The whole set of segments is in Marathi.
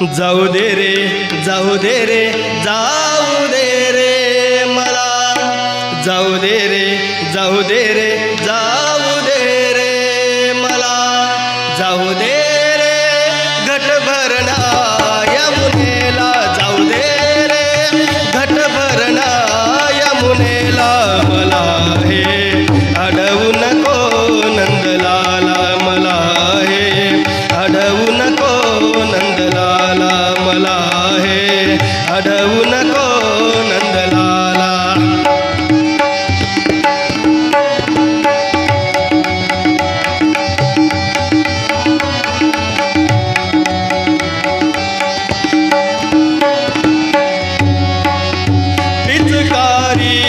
जाऊ दे रे जाऊ दे रे जाऊ दे रे मला. जाऊ दे रे जाऊ दे रे जाऊ दे रे मला. जाऊ दे रे घट भरणा यमुनेला जाऊ दे रे घट भरणा यमुनेला मला हे अडवू नको नंदलाला. मला हे अडवू हरी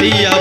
দিয়া